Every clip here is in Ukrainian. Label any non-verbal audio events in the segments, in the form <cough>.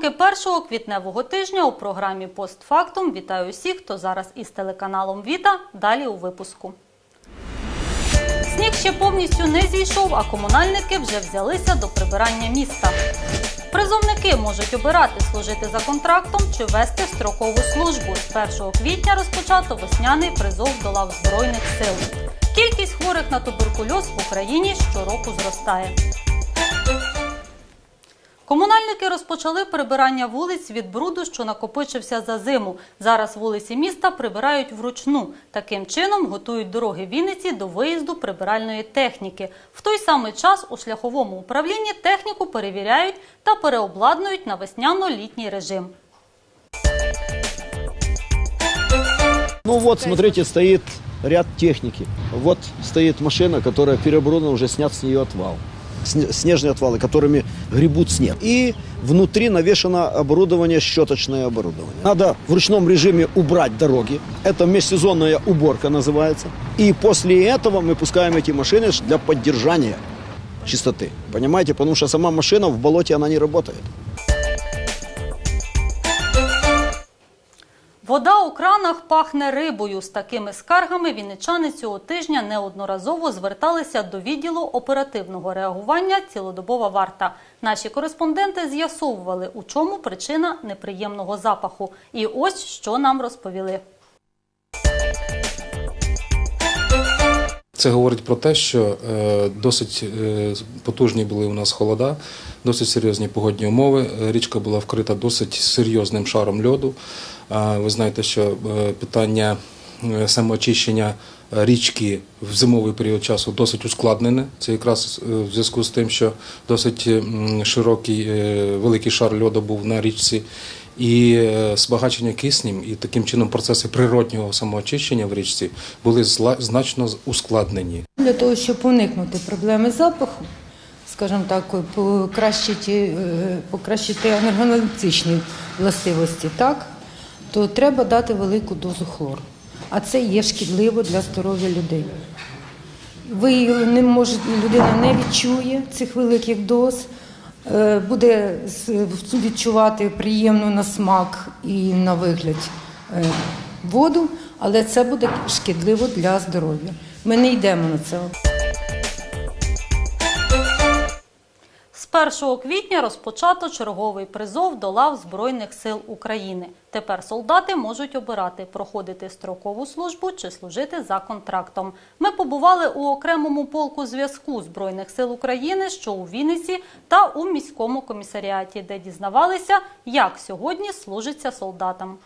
підсумки першого квітневого тижня у програмі «Постфактум». Вітаю усіх, хто зараз із телеканалом Віта. Далі у випуску. Сніг ще повністю не зійшов, а комунальники вже взялися до прибирання міста. Призовники можуть обирати служити за контрактом чи вести строкову службу. З 1 квітня розпочато весняний призов до лав Збройних сил. Кількість хворих на туберкульоз в Україні щороку зростає. Комунальники розпочали прибирання вулиць від бруду, що накопичився за зиму. Зараз вулиці міста прибирають вручну. Таким чином готують дороги Вінниці до виїзду прибиральної техніки. В той самий час у шляховому управлінні техніку перевіряють та переобладнують на весняно-літній режим. Ну вот, смотрите, стоит ряд техники. Вот стоит машина, которая переоборудована, уже снят с нее отвал Сне- Снежные отвалы, которыми гребут снег. И внутри навешано оборудование, щеточное оборудование. Надо в ручном режиме убрать дороги. Это межсезонная уборка называется. И после этого мы пускаем эти машины для поддержания чистоты. Понимаете? Потому что сама машина в болоте, она не работает. Вода у кранах пахне рибою. З такими скаргами вінничани цього тижня неодноразово зверталися до відділу оперативного реагування цілодобова варта. Наші кореспонденти з'ясовували, у чому причина неприємного запаху. І ось що нам розповіли. Це говорить про те, що е, досить е, потужні були у нас холода, досить серйозні погодні умови. Річка була вкрита досить серйозним шаром льоду. Ви знаєте, що е, питання самоочищення річки в зимовий період часу досить ускладнене. Це якраз в зв'язку з тим, що досить широкий великий шар льоду був на річці. І е, збагачення киснем, і таким чином процеси природнього самоочищення в річці були значно ускладнені. Для того, щоб уникнути проблеми запаху, скажімо так, покращити, е, покращити енергоаналітичні властивості, так, то треба дати велику дозу хлору. А це є шкідливо для здоров'я людей. Ви не можете, людина не відчує цих великих доз, е, буде з- відчувати приємну на смак і на вигляд е, воду, але це буде шкідливо для здоров'я. Ми не йдемо на це. З 1 квітня розпочато черговий призов до лав Збройних сил України. Тепер солдати можуть обирати проходити строкову службу чи служити за контрактом. Ми побували у окремому полку зв'язку Збройних сил України, що у Вінниці, та у міському комісаріаті, де дізнавалися, як сьогодні служиться солдатам.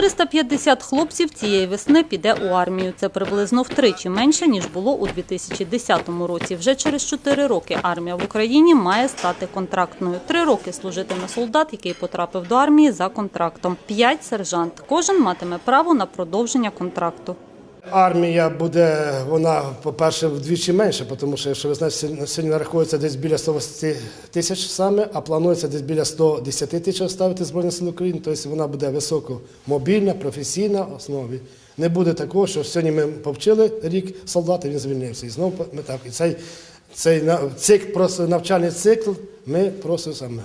450 хлопців цієї весни піде у армію. Це приблизно втричі менше, ніж було у 2010 році. Вже через 4 роки армія в Україні має стати контрактною. Три роки служитиме солдат, який потрапив до армії за контрактом. П'ять сержант. Кожен матиме право на продовження контракту. Армія буде, вона, по-перше, вдвічі менше, тому що, якщо ви знаєте, сьогодні- нараховується десь біля 120 тисяч саме, а планується десь біля 110 тисяч ставити Збройні Сили України, тобто вона буде високомобільна, професійна в основі. Не буде такого, що сьогодні ми повчили рік солдата, він звільнився. І знову ми так. І цей, цей цикл, навчальний цикл ми просто саме.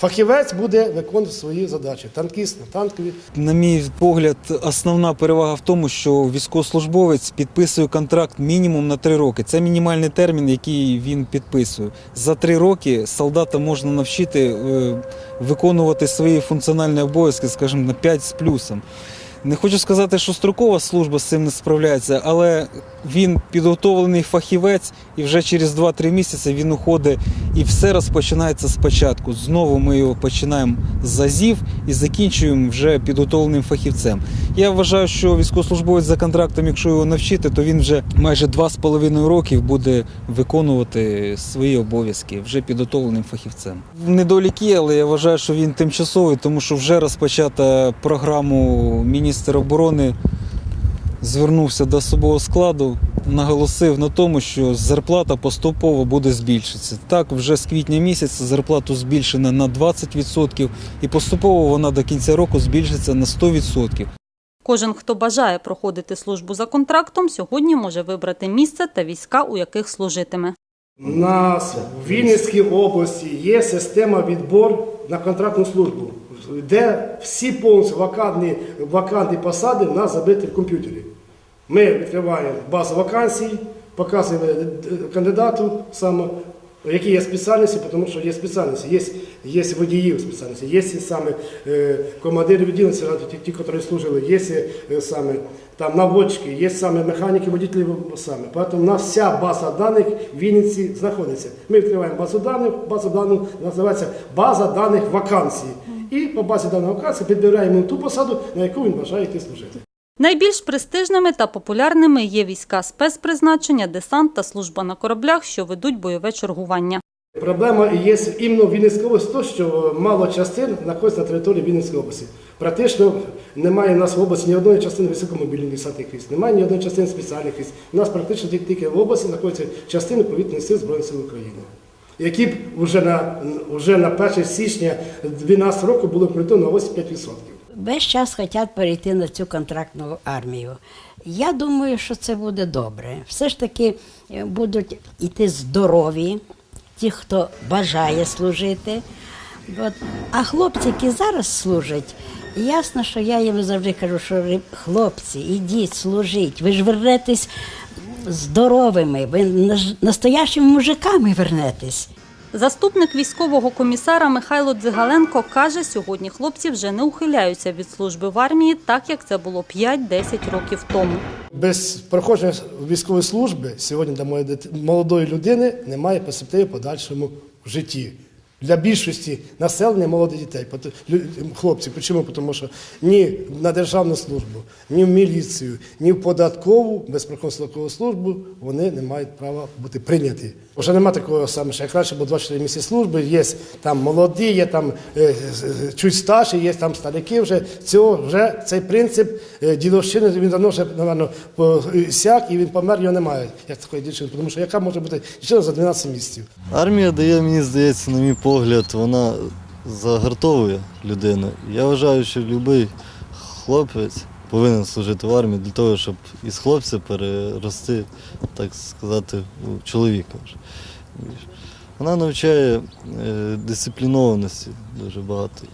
Фахівець буде виконувати свої задачі. Танкіст на танкові, На мій погляд, основна перевага в тому, що військовослужбовець підписує контракт мінімум на три роки. Це мінімальний термін, який він підписує. За три роки солдата можна навчити е, виконувати свої функціональні обов'язки, скажімо, на 5 з плюсом. Не хочу сказати, що строкова служба з цим не справляється, але він підготовлений фахівець, і вже через 2-3 місяці він уходить і все розпочинається спочатку. Знову ми його починаємо з азів і закінчуємо вже підготовленим фахівцем. Я вважаю, що військовослужбовець за контрактом, якщо його навчити, то він вже майже 2,5 років буде виконувати свої обов'язки вже підготовленим фахівцем. Недоліки, але я вважаю, що він тимчасовий, тому що вже розпочата програму міністр оборони звернувся до особового складу, наголосив на тому, що зарплата поступово буде збільшитися. Так, вже з квітня місяця зарплату збільшена на 20% і поступово вона до кінця року збільшиться на 100%. Кожен, хто бажає проходити службу за контрактом, сьогодні може вибрати місце та війська, у яких служитиме. У нас в Вінницькій області є система відбору на контрактну службу, де всі повністю вакантні, вакантні посади в нас забиті в комп'ютері. Ми відкриваємо базу вакансій, показуємо е, кандидату саме, які є спеціальності, тому що є спеціальності, є, є водіїв спеціальності, є саме е, командири відділення, ті, ті, які служили, є е, саме там наводчики, є саме механіки, водителі саме. Тому нас вся база даних в Вінниці знаходиться. Ми відкриваємо базу даних, база даних називається база даних вакансій. І по базі даних вакансій підбираємо ту посаду, на яку він бажає йти служити. Найбільш престижними та популярними є війська спецпризначення, десант та служба на кораблях, що ведуть бойове чергування. Проблема є іменно в Вінницькій області, то, що мало частин знаходиться на території Вінницької області. Практично немає у нас в області ні одної частини високомобільних десантних військ, немає ні одної частини спеціальних військ. У нас практично тільки в області знаходяться частини повітряних сил Збройних сил України, які б вже на, вже на 1 січня 2012 року були вкрито на 85%. весь час хочуть перейти на цю контрактну армію. Я думаю, що це буде добре. Все ж таки е, будуть йти здорові, ті, хто бажає служити. От. А хлопці, які зараз служать, ясно, що я їм завжди кажу, що хлопці, ідіть, служіть, ви ж вернетесь здоровими, ви настоящими мужиками вернетесь. Заступник військового комісара Михайло Дзигаленко каже, сьогодні хлопці вже не ухиляються від служби в армії, так як це було 5-10 років тому. Без проходження військової служби сьогодні для моєї молодої людини немає перспективи в подальшому в житті. Для більшості населення молодих дітей, хлопців. Чому? Тому що ні на державну службу, ні в міліцію, ні в податкову, без службу вони не мають права бути прийняті. Вже немає такого саме, що як раніше було 24 місяці служби, є там молоді, є там е, е, чуть старші, є там старики. Вже цього вже цей принцип е, дідовщини він давно вже напевно сяк, і він помер, його немає, як такої дівчини. Тому що яка може бути дівчина за 12 місяців? Армія дає, мені здається, на мій погляд, вона загартовує людину. Я вважаю, що будь-який хлопець повинен служити в армії для того, щоб із хлопця перерости, так сказати, у чоловіка. Вона навчає е, дисциплінованості дуже багато.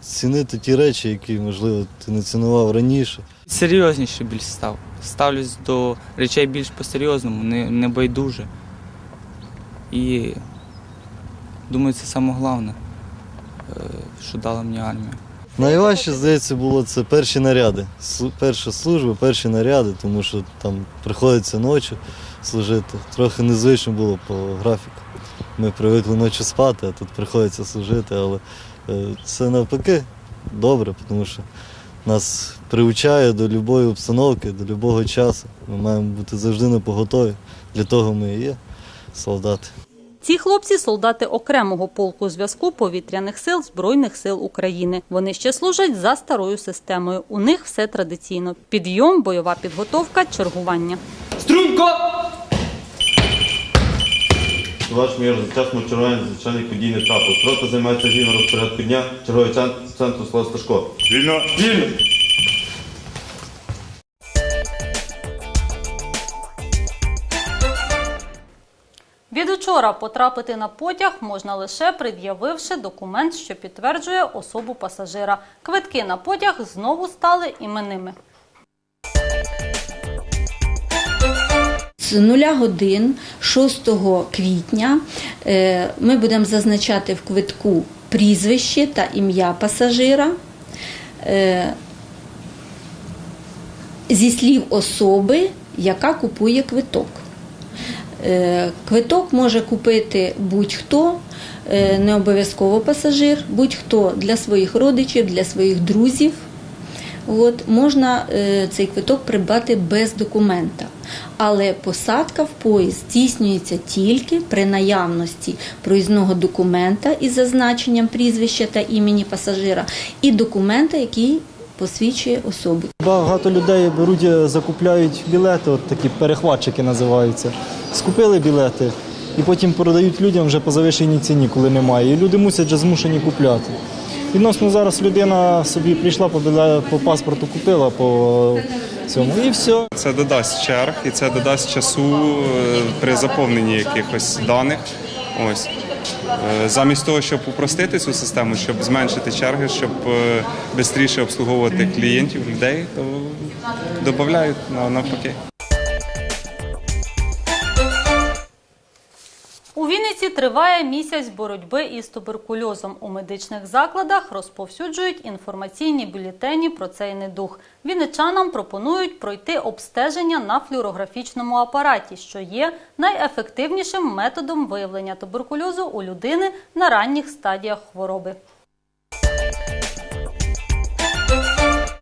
Цінити ті речі, які, можливо, ти не цінував раніше. серйозніше більш став. Ставлюсь до речей більш по-серйозному, не, не байдуже. І думаю, це саме головне, е, що дала мені армія. Найважче, здається, було це перші наряди. Перша служба, перші наряди, тому що там приходиться ночі служити. Трохи незвично було по графіку. Ми привикли ночі спати, а тут приходиться служити, але це навпаки добре, тому що нас приучає до будь-якої обстановки, до будь-якого часу. Ми маємо бути завжди на поготові. Для того ми і є солдати. Ці хлопці солдати окремого полку зв'язку повітряних сил Збройних сил України. Вони ще служать за старою системою. У них все традиційно: підйом, бойова підготовка, чергування. Ваш мір часно чергування звичайний подійний етапу. Рота займається згідно розпорядку дня, черговий центр, центру Слава Сташко. Вільно! Вільно! Від учора потрапити на потяг можна лише пред'явивши документ, що підтверджує особу пасажира. Квитки на потяг знову стали іменними. З нуля годин 6 квітня е, ми будемо зазначати в квитку прізвище та ім'я пасажира е, зі слів особи, яка купує квиток. Е, Квиток може купити будь-хто, е, не обов'язково пасажир, будь-хто для своїх родичів, для своїх друзів. От, можна е, цей квиток придбати без документа. Але посадка в поїзд здійснюється тільки при наявності проїзного документа із зазначенням прізвища та імені пасажира і документа, який посвідчує особу. Багато людей беруть, е, закупляють білети, от такі перехватчики називаються. Скупили білети і потім продають людям вже по завищеній ціні, коли немає. І люди мусять вже змушені купляти. Відносно зараз людина собі прийшла по, по паспорту, купила по цьому і все. Це додасть черг і це додасть часу е, при заповненні якихось даних. Ось. Е, Замість того, щоб упростити цю систему, щоб зменшити черги, щоб швидше обслуговувати клієнтів, людей, то додають навпаки. У триває місяць боротьби із туберкульозом. У медичних закладах розповсюджують інформаційні бюлетені про цей недух. Вінничанам пропонують пройти обстеження на флюорографічному апараті, що є найефективнішим методом виявлення туберкульозу у людини на ранніх стадіях хвороби.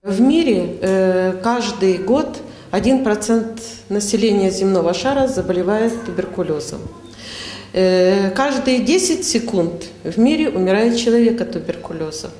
В мире э, каждый год 1% населения земного шара заболевает туберкулезом. Э, каждые 10 секунд в мире умирает человек от туберкулеза.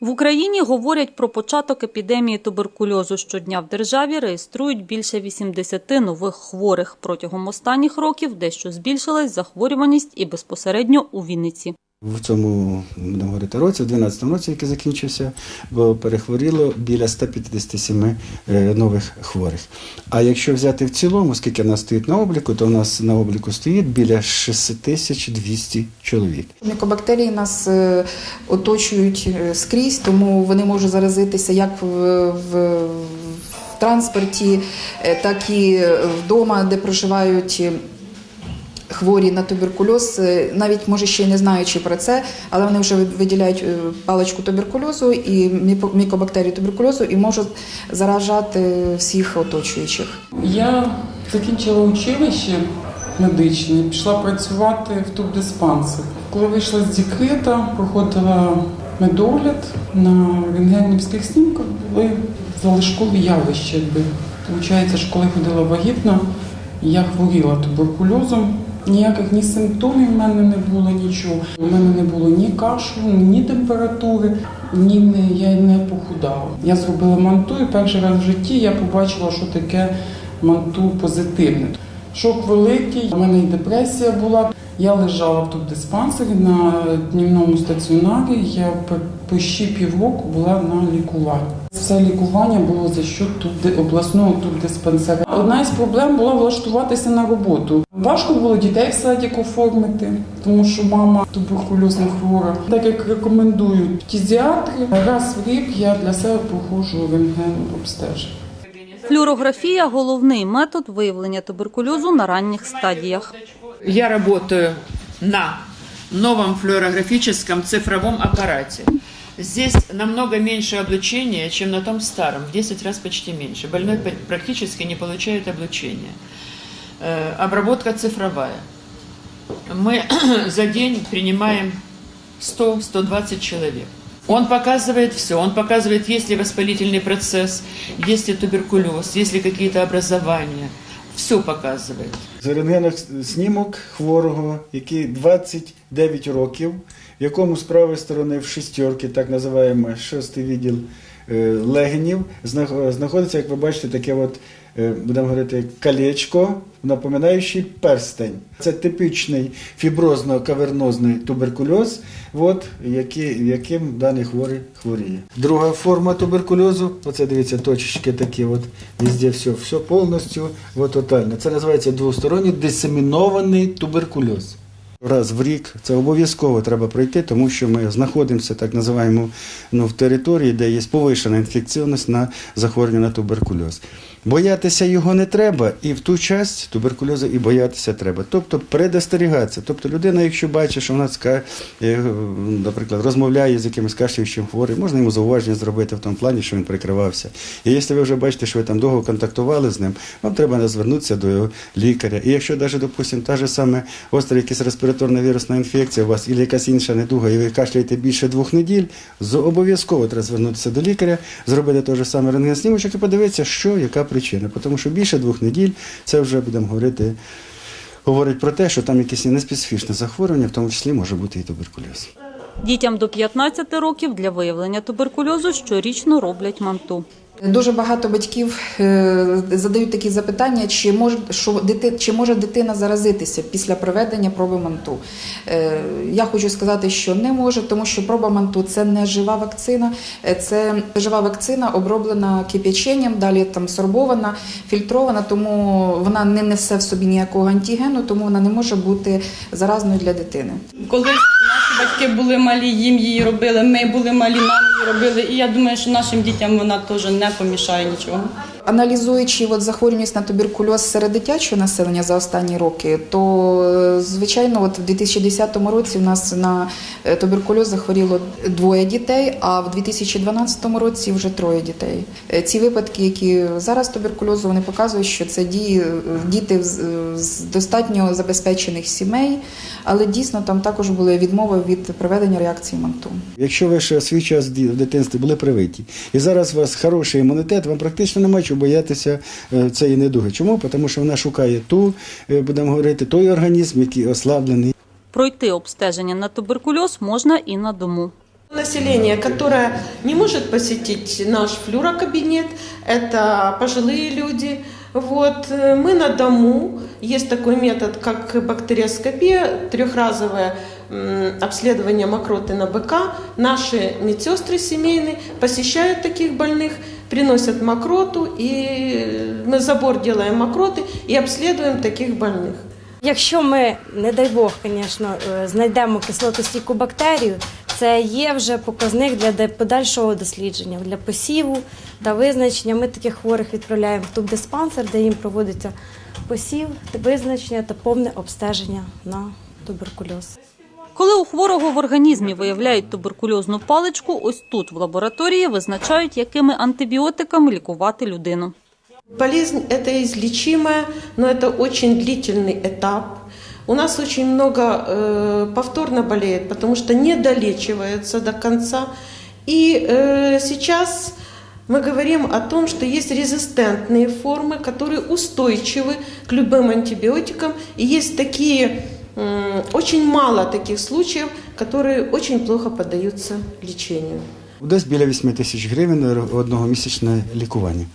В Україні говорять про початок епідемії туберкульозу. Щодня в державі реєструють більше 80 нових хворих. Протягом останніх років дещо збільшилась захворюваність і безпосередньо у Вінниці. В цьому будемо говорити році, в 12 році, який закінчився, бо перехворіло біля 157 е, нових хворих. А якщо взяти в цілому, скільки в нас стоїть на обліку, то в нас на обліку стоїть біля 6200 чоловік. Мікобактерії нас е, оточують е, скрізь, тому вони можуть заразитися як в, в, транспорті, так і вдома, де проживають. Хворі на туберкульоз, е, навіть може ще й не знаючи про це, але вони вже виділяють е, паличку туберкульозу і мікобактерії туберкульозу і можуть заражати всіх оточуючих. Я закінчила училище медичне, пішла працювати в тубдиспансер. Коли вийшла з декрета, проходила медогляд на рентгенівських снімках були залишкові явища. Якби. Получається, що коли ходила вагітна, я хворіла туберкульозом. Ніяких ні симптомів в мене не було нічого. У мене не було ні кашлю, ні температури, ні не, я не похудала. Я зробила манту і перший раз в житті я побачила, що таке манту позитивне. Шок великий, у мене і депресія була. Я лежала в тубдиспансері на днівному стаціонарі. Я почти півроку була на лікуванні. Все лікування було за счет тубди- обласного тубдиспансера. Одна із проблем була влаштуватися на роботу. Важко було дітей в садик оформити, тому що мама туберкульозна хвора. Так як рекомендують фтізіатри, раз в рік я для себе проходжу рентген обстеження. Флюорографія головний метод виявлення туберкульозу на ранніх стадіях. Я работаю на новом флюорографическом цифровом аппарате. Здесь намного меньше облучения, чем на том старом, в 10 раз почти меньше. Больной практически не получает облучения. Э, Обработка цифровая. Мы <clears throat> за день принимаем 100-120 человек. Он показывает все. Он показывает, есть ли воспалительный процесс, есть ли туберкулез, есть ли какие-то образования. Все показують. З рентгенах снімок хворого, який 29 років, в якому з правої сторони в шістерки, так називаємо шостий відділ е, легенів, знах- знаходиться, як ви бачите, таке от, будемо говорити, колечко, напоминаючий перстень. Це типічний фіброзно-кавернозний туберкульоз, от, який, яким даний хворий хворіє. Друга форма туберкульозу, оце дивіться, точечки такі, от, везде все, все повністю, от, тотально. Це називається двосторонній дисемінований туберкульоз. Раз в рік це обов'язково треба пройти, тому що ми знаходимося так називаємо ну, в території, де є повишена інфекційність на захворювання на туберкульоз. Боятися його не треба, і в ту часть туберкульозу і боятися треба. Тобто предостерігатися. Тобто людина, якщо бачить, що вона е, наприклад, розмовляє з якимось кашляючим хворим, можна йому зауваження зробити в тому плані, що він прикривався. І якщо ви вже бачите, що ви там довго контактували з ним, вам треба звернутися до лікаря. І якщо навіть, допустимо, та ж саме остра якась респіраторна вірусна інфекція у вас, або якась інша недуга, і ви кашляєте більше двох неділь, обов'язково треба звернутися до лікаря, зробити той же саме рентген-снімочок і подивитися, що, яка причина. Тому що більше двох неділь це вже будемо говорити. Говорить про те, що там якесь неспецифічне захворювання, в тому числі може бути і туберкульоз. Дітям до 15 років для виявлення туберкульозу щорічно роблять манту. Дуже багато батьків е, задають такі запитання, чи може, що дити, чи може дитина заразитися після проведення проби манту. Е, Я хочу сказати, що не може, тому що проба манту це не жива вакцина, е, це жива вакцина, оброблена кип'яченням, далі там сорбована, фільтрована, тому вона не несе в собі ніякого антигену, тому вона не може бути заразною для дитини. Наші батьки були малі, їм її робили, ми були малі, нам її робили. І я думаю, що нашим дітям вона теж не помішає нічого. Аналізуючи от захворюваність на туберкульоз серед дитячого населення за останні роки, то е, звичайно, от в 2010 році у нас на е, туберкульоз захворіло двоє дітей, а в 2012 році вже троє дітей. Е, Ці випадки, які зараз туберкульозу, вони показують, що це дії діти з достатньо забезпечених сімей, але дійсно там також були відмови від проведення реакції манту. Якщо ви ще свій час в дитинстві були привиті, і зараз у вас хороший імунітет, вам практично немає чого боятися е, цієї недуги. Чому? Тому що вона шукає ту, е, будемо говорити, той організм, який ослаблений. Пройти обстеження на туберкульоз можна і на дому. Население, которое не может посетить наш флюрокабинет, это пожилые люди. Вот. э, Мы на дому. Есть такой метод, как бактериоскопия, трехразовое м, обследование мокроты на БК. Наши медсестры семейные посещают таких больных, приносят мокроту, и мы забор делаем мокроты и обследуем таких больных. Якщо ми, не дай Бог, звісно, е, знайдемо кислотостійку бактерію, це є вже показник для де- подальшого дослідження, для посіву та визначення. Ми таких хворих відправляємо в тубдиспансер, де їм проводиться посів, визначення та повне обстеження на туберкульоз. Коли у хворого в організмі виявляють туберкульозну паличку, ось тут в лабораторії визначають, якими антибіотиками лікувати людину. Болезнь это излечимая, но это очень длительный этап. У нас очень много э, повторно болеет, потому что не долечивается до конца. И э, сейчас мы говорим о том, что есть резистентные формы, которые устойчивы к любым антибиотикам. И есть такие, м, очень мало таких случаев, которые очень плохо поддаются лечению. Десь біля 8 тисяч гривень одного місячне лікування.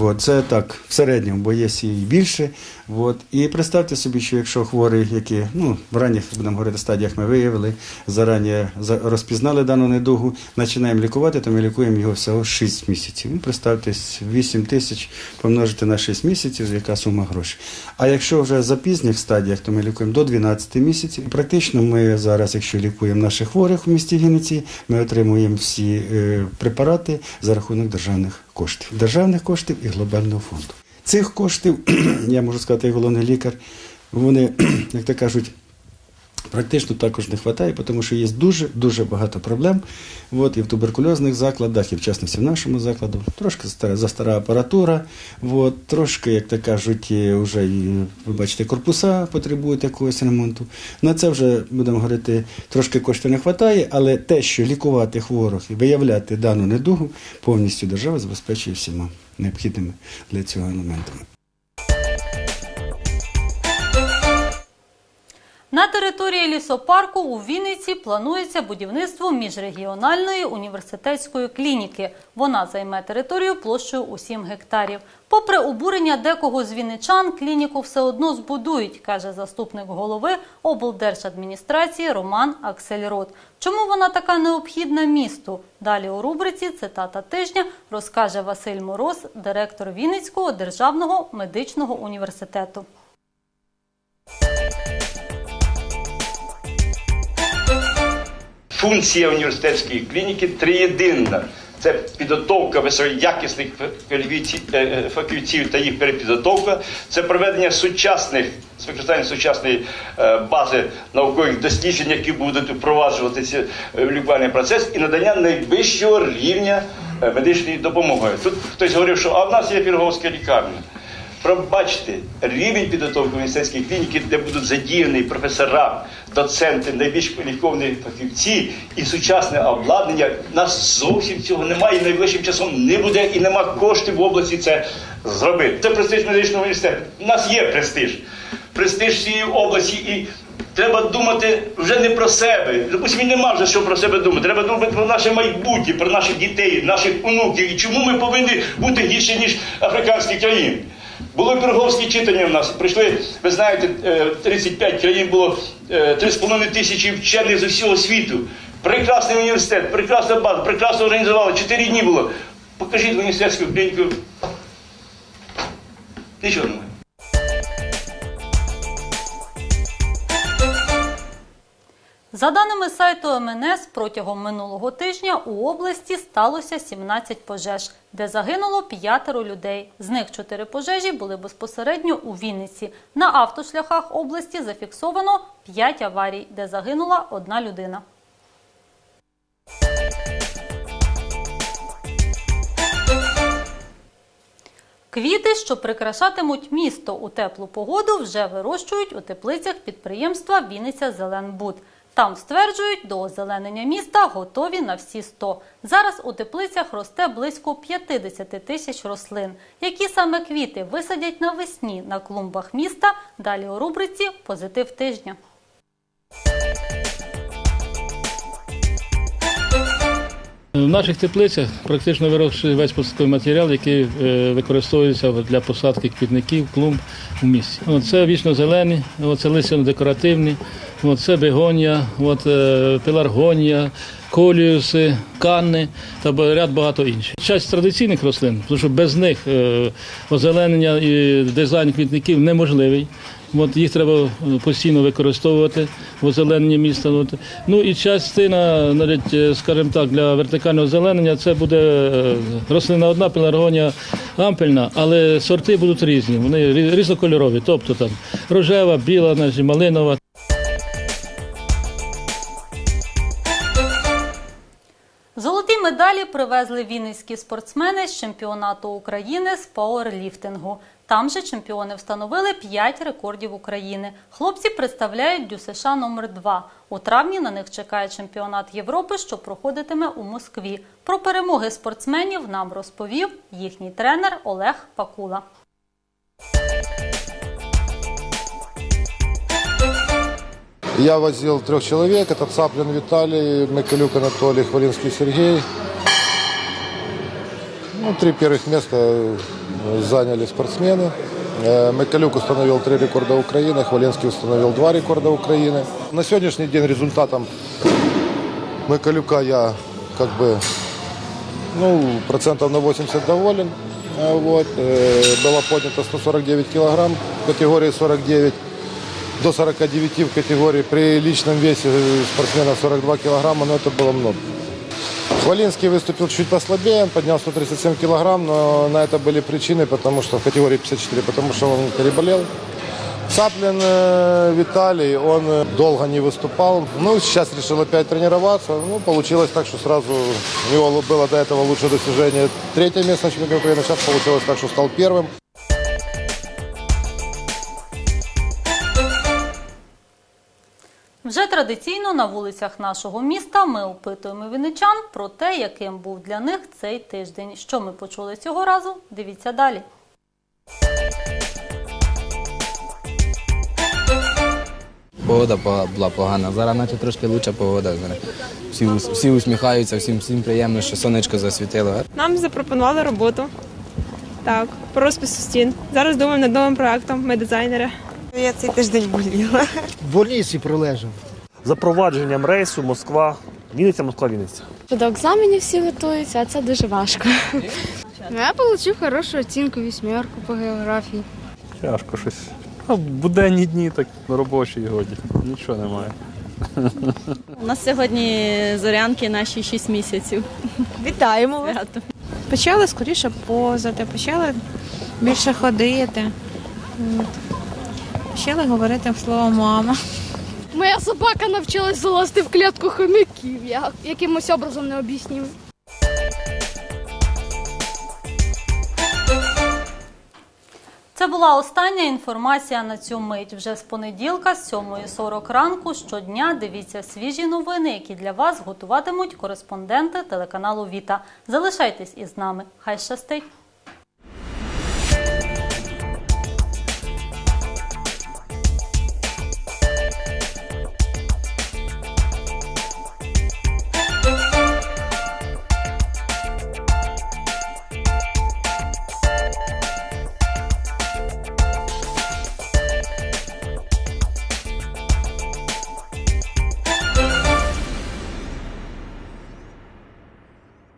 От, це так, в середньому, бо є і більше. От. І представте собі, що якщо хворий, який ну, в ранніх, будемо говорити, стадіях ми виявили, зарані за- розпізнали дану недугу, починаємо лікувати, то ми лікуємо його всього 6 місяців. Ну, представте, 8 тисяч помножити на 6 місяців, яка сума грошей. А якщо вже за пізніх стадіях, то ми лікуємо до 12 місяців. Практично ми зараз, якщо лікуємо наших хворих в місті Вінниці, ми отримуємо всі е, препарати за рахунок державних коштів. Державних коштів і глобального фонду. Цих коштів, <clears throat> я можу сказати, головний лікар, вони, <clears throat> як то кажуть, практично також не вистачає, тому що є дуже дуже багато проблем. От, і в туберкульозних закладах, і в частності в нашому закладу. Трошки стара, застара апаратура, от, трошки, як то кажуть, вже ви бачите, корпуса потребують якогось ремонту. На це вже будемо говорити, трошки коштів не вистачає, але те, що лікувати хворих і виявляти дану недугу, повністю держава забезпечує всіма необхідними для цього елементами. На території лісопарку у Вінниці планується будівництво міжрегіональної університетської клініки. Вона займе територію площею у 7 гектарів. Попри обурення декого з вінничан, клініку все одно збудують, каже заступник голови облдержадміністрації Роман Аксельрод. Чому вона така необхідна місту? Далі у рубриці цитата тижня розкаже Василь Мороз, директор Вінницького державного медичного університету. Функція університетської клініки триєдинна. Це підготовка високоякісних е, е, фахівців та їх перепідготовка, це проведення сучасних з використанням сучасної е, бази наукових досліджень, які будуть впроваджуватися в лікувальний процес, і надання найвищого рівня медичної допомоги. Тут хтось говорив, що а в нас є пірговська лікарня. Пробачте, рівень підготовки університетської клініки, де будуть задіяні професора, доценти, найбільш кваліфіковані фахівці і сучасне обладнання. Нас зовсім цього немає і найближчим часом не буде, і нема коштів в області це зробити. Це престиж медичного університету. У нас є престиж. Престиж всієї області і Треба думати вже не про себе. Допустим, він не має вже що про себе думати. Треба думати про наше майбутнє, про наших дітей, наших онуків. І чому ми повинні бути гірше, ніж африканські країни? Було пірговські читання в нас. Прийшли, ви знаєте, е, 35 країн було е, 3,5 тисячі вчених з усього світу. Прекрасний університет, прекрасна база, прекрасно організували. Чотири дні було. Покажіть університетську клініку. Нічого немає. За даними сайту МНС, протягом минулого тижня у області сталося 17 пожеж, де загинуло п'ятеро людей. З них чотири пожежі були безпосередньо у Вінниці. На автошляхах області зафіксовано 5 аварій, де загинула одна людина. Квіти, що прикрашатимуть місто у теплу погоду, вже вирощують у теплицях підприємства Вінниця Зеленбуд. Там стверджують, до озеленення міста готові на всі 100. Зараз у теплицях росте близько 50 тисяч рослин. Які саме квіти висадять навесні на клумбах міста? Далі у рубриці Позитив тижня. В наших теплицях практично вирощує весь посадковий матеріал, який е, використовується для посадки квітників, клумб у місті. Це вічно зелені, це листя декоративні, це бегонія, е, пеларгонія, коліуси, канни та ряд багато інших. Часть традиційних рослин, тому що без них е, озеленення і дизайн квітників неможливий. От їх треба е, постійно використовувати в озелененні міста. Ну і частина, навіть, е, скажімо так, для вертикального озеленення це буде рослина одна, пеларгонія ампельна, але сорти будуть різні. Вони рі- різнокольорові, тобто там рожева, біла, малинова. Медалі привезли вінницькі спортсмени з чемпіонату України з пауерліфтингу. Там же чемпіони встановили 5 рекордів України. Хлопці представляють ДЮСШ номер 2 У травні на них чекає чемпіонат Європи, що проходитиме у Москві. Про перемоги спортсменів нам розповів їхній тренер Олег Пакула. Я возил трех человек. Это Цаплин Виталий, Миколюк Анатолий, Хвалинский Сергей. Ну, три первых места э, заняли спортсмены. Э, Миколюк установил три рекорда Украины, Хвалинский установил два рекорда Украины. На сегодняшний день результатом Миколюка я как бы ну, процентов на 80 доволен. Э, Вот. Э, Было поднято 149 килограмм в категории 49 До 49 в категории при личном весе спортсмена 42 килограмма, но это было много. Хвалинский выступил чуть послабее, он поднял 137 килограмм, но на это были причины, потому что в категории 54, потому что он переболел. Цаплин э, Виталий, он э, долго не выступал. Ну, сейчас решил опять тренироваться. Ну, получилось так, что сразу у него было до этого лучшее достижение. Третье место на чемпионате Украины, сейчас получилось так, что стал первым. Вже традиційно на вулицях нашого міста ми опитуємо вінничан про те, яким був для них цей тиждень. Що ми почули цього разу? Дивіться далі. Погода була погана. Зараз наче трошки лучша погода. Зараз всі, всі усміхаються, всім, всім приємно, що сонечко засвітило. Нам запропонували роботу. Так, по розпису стін. Зараз думаємо над новим проектом. Ми дизайнери. Я цей тиждень боліла. В больниці пролежав. Запровадженням рейсу Москва, Вінниця, Москва, Вінниця. До екзаменів всі готуються, а це дуже важко. Ну, я отримав хорошу оцінку, вісьмерку по географії. Тяжко щось. А буденні дні, так робочі годі. Нічого немає. У нас сьогодні зорянки наші 6 місяців. Вітаємо вас. Почали скоріше позати, почали більше ходити. От. Говорити слово мама. Моя собака навчилась залазити в клітку хомяків. Я якимось образом не об'яснив. Це була остання інформація на цю мить. Вже з понеділка, з 7.40 ранку, щодня дивіться свіжі новини, які для вас готуватимуть кореспонденти телеканалу Віта. Залишайтесь із нами. Хай щастить!